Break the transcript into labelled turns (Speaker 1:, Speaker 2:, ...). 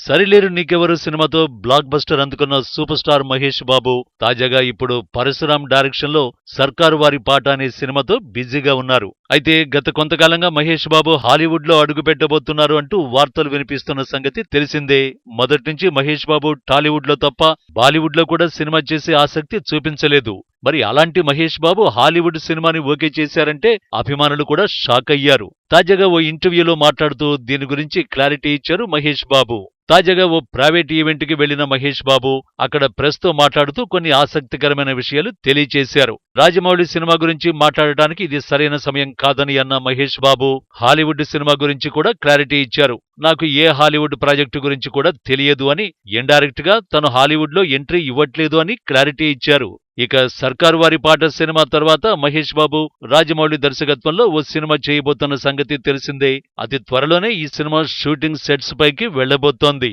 Speaker 1: సరిలేరు నీకెవరు సినిమాతో blockbuster అందుకున్న super star Mahesh Babu? తాజాగా ఇప్పుడు పరశురామ్ డైరెక్షన్లో సర్కారు వారి పాట అనే సినిమాతో బిజీగా ఉన్నారు. అయితే గత కొంతకాలంగా మహేష్ బాబు హాలీవుడ్లో అడుగుపెట్టబోతున్నారు అంటూ వార్తలు వినిపిస్తున్న సంగతి తెలిసిందే. మొదటి నుంచి మహేష్ బాబు టాలీవుడ్లో తప్ప బాలీవుడ్లో కూడా సినిమా చేసే ఆసక్తి చూపించలేదు. మరి అలాంటి మహేష్ బాబు హాలీవుడ్ సినిమాని ఓకే చేశారంటే అభిమానులు కూడా షాక్ అయ్యారు. తాజాగా ఓ ఇంటర్వ్యూలో మాట్లాడుతూ దీని గురించి క్లారిటీ ఇచ్చారు మహేష్ బాబు. తాజాగా ఓ ప్రైవేట్ ఈవెంట్కి వెళ్ళిన మహేష్ బాబు అక్కడ ప్రెస్తో మాట్లాడుతూ కొన్ని ఆసక్తికరమైన విషయాలు తెలియచేశారు. రాజమౌళి సినిమా గురించి మాట్లాడటానికి ఇది సరైన సమయం కాదని అన్న మహేష్ బాబు హాలీవుడ్ సినిమా గురించి కూడా క్లారిటీ ఇచ్చారు. నాకు ఏ హాలీవుడ్ ప్రాజెక్టు గురించి కూడా తెలియదు అని ఇండైరెక్ట్గా తను హాలీవుడ్లో ఎంట్రీ ఇవ్వట్లేదు అని క్లారిటీ ఇచ్చారు. ఇక సర్కార్ వారి పాట సినిమా తర్వాత మహేష్ బాబు రాజమౌళి దర్శకత్వంలో ఓ సినిమా చేయబోతున్న సంగతి తెలిసిందే. అతి త్వరలోనే ఈ సినిమా షూటింగ్ సెట్స్ పైకి వెళ్ళబోతోంది